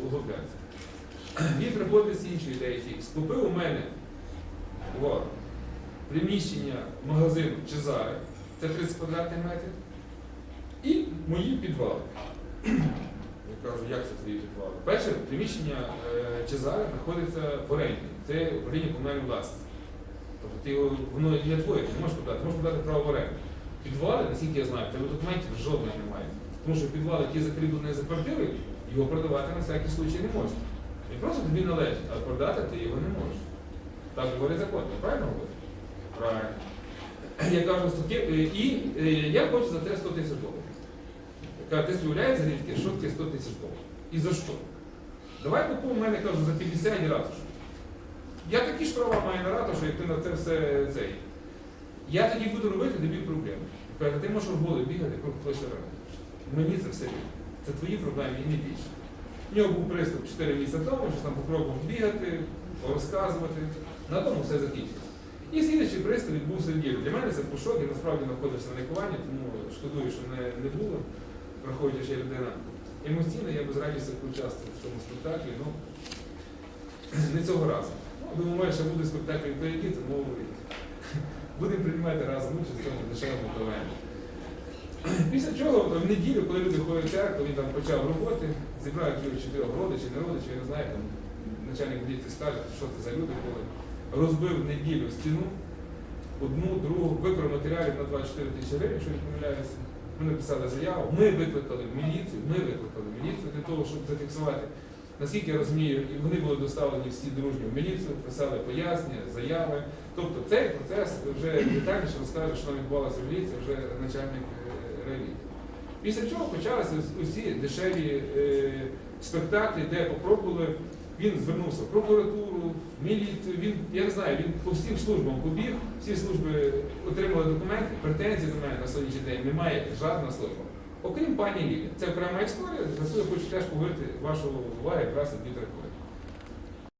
не. Він приходить з іншої ідеї фікс. Купив у мене от, приміщення, магазин Чезари, це 30 квадратних метрів, і мої підвали. Я кажу, як це твої підвали? Перше, приміщення е, Чезари знаходиться в оренді. Це управління комунальної власності. Тобто ти воно не твоє, ти не можеш подати, ти можеш подати право в оренду. Підвали, наскільки я знаю, в тебе документів жодних немає. Тому що підвал, який закріплений за квартирою, його продавати на всякий случай не можна. Він просто тобі належить, а продати ти його не можеш. Так говорить закон, правильно говорю? Правильно. Я кажу, е, і е, я хочу за те 100 тисяч доларів. Кажу, ти з'являється звідки, що таке 100 тисяч доларів? І за що? Давай купуй у мене, кажу, за 50 і ратушу. Я такі ж права маю на ратушу, як ти на це все цей. Я тоді буду робити тобі проблеми. Каже, ти можеш в голі бігати, коли хочеш ради. Мені це все вірно. Це твої проблеми і не більше. У нього був приступ 4 місяці тому, що там попробував бігати, розказувати. На тому все закінчилось. І слідчий приступ відбувся в неділю. Для мене це був я насправді знаходився на лікуванні, тому шкодую, що не, не було, що я людина емоційна, я без радістю участвував в цьому спектаклі, ну не цього разу. Ну, думаю, що буде спектакль впереді, тому будемо приймати разом участь в цьому дешевому КВН. Після чого в неділю, коли люди ходять в церкву, він там почав роботи, зібрав якихось чотирьох родичів, не родичів, я не знаю, там начальник поліції скаже, що це за люди були. Розбив неділю стіну, одну, другу, викрав матеріалів на 24 тисячі гривень, якщо не помиляюся. Ми написали заяву, ми викликали міліцію, ми викликали міліцію для того, щоб зафіксувати. Наскільки я розумію, і вони були доставлені всі дружні в міліцію, писали пояснення, заяви. Тобто цей процес вже детальніше розкаже, що відбувалося в міліції, вже начальник е. Після чого почалися усі дешеві е, спектаклі, де попробували, він звернувся в прокуратуру, в міліцію, він, я не знаю, він по всім службам побіг, всі служби отримали документи, претензій до мене на сьогоднішній день немає жодна служба. Окрім пані Лілі. Це окрема історія, за яку я хочу теж повернути вашу увагу якраз від Коля.